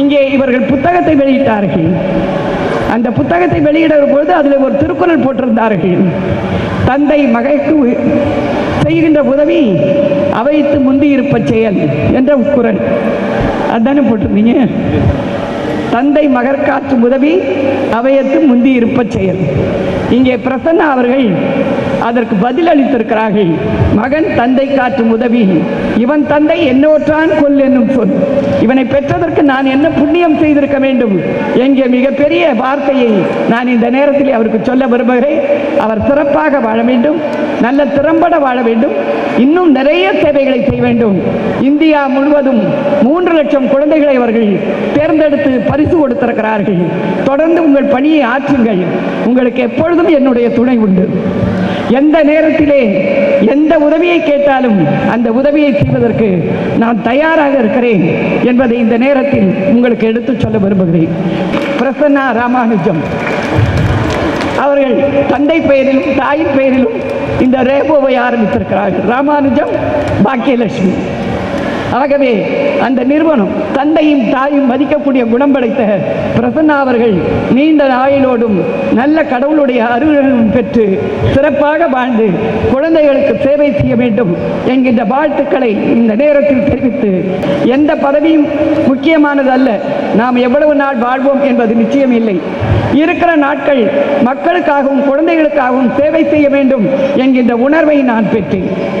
இங்கே இவர்கள் புத்தகத்தை வெளியிட்டார்கள். அந்த புத்தகத்தை வெளியிடுற பொழுது அதில் ஒரு திருக்குறள் போட்டிருந்தார்கள். தந்தை மகைக்கு செய்கின்ற உதவி அவைத்து முந்தி இருப்ப செயல் என்ற குரல். அதுதானே போட்டிருந்தீங்க? தந்தை மகற்காற்றும் உதவி அவையத்து முந்தி இருப்ப செயல். இங்கே பிரசன்னா அவர்கள் அதற்கு பதில் அளித்திருக்கிறார்கள் மகன் தந்தை காற்றும் உதவி. இவன் தந்தை என்னோற்றான் கொல் என்னும் சொல். இவனை பெற்றதற்கு நான் என்ன புண்ணியம் செய்திருக்க வேண்டும்? என்கிற மிகப்பெரிய வார்த்தையை நான் இந்த நேரத்தில் அவருக்கு சொல்ல விரும்புகிறேன். அவர் சிறப்பாக வாழ வேண்டும். நல்ல திறம்பட வாழ வேண்டும். இன்னும் நிறைய சேவைகளை செய்ய வேண்டும். இந்தியா முழுவதும் மூன்று லட்சம் குழந்தைகளை அவர்கள் தேர்ந்தெடுத்து பரிசு கொடுத்திருக்கிறார்கள். தொடர்ந்து உங்கள் பணியை ஆற்றுங்கள். உங்களுக்கு எப்பொழுதும் என்னுடைய துணை உண்டு. எந்த நேரத்திலே எந்த உதவியை கேட்டாலும் அந்த உதவியை செய்வதற்கு நான் தயாராக இருக்கிறேன் என்பதை இந்த நேரத்தில் உங்களுக்கு எடுத்துச் சொல்ல விரும்புகிறேன். பிரசன்னா ராமானுஜம் அவர்கள் தந்தை பெயரிலும் தாயின் பெயரிலும் இந்த ரேபோவை ஆரம்பித்திருக்கிறார்கள் ராமானுஜம் பாக்கியலட்சுமி. ஆகவே அந்த நிறுவனம் தந்தையும் தாயும் மதிக்கக்கூடிய குணம் படைத்த பிரசன்னா அவர்கள் நீண்ட ஆயுளோடும் நல்ல கடவுளுடைய அருளும் பெற்று சிறப்பாக வாழ்ந்து குழந்தைகளுக்கு சேவை செய்ய வேண்டும் என்கின்ற வாழ்த்துக்களை இந்த நேரத்தில் தெரிவித்து எந்த பதவியும் முக்கியமானது அல்ல நாம் எவ்வளவு நாள் வாழ்வோம் என்பது நிச்சயம் இல்லை. இருக்கிற நாட்கள் மக்களுக்காகவும் குழந்தைகளுக்காகவும் சேவை செய்ய வேண்டும் என்கின்ற உணர்வை நான் பெற்றேன்.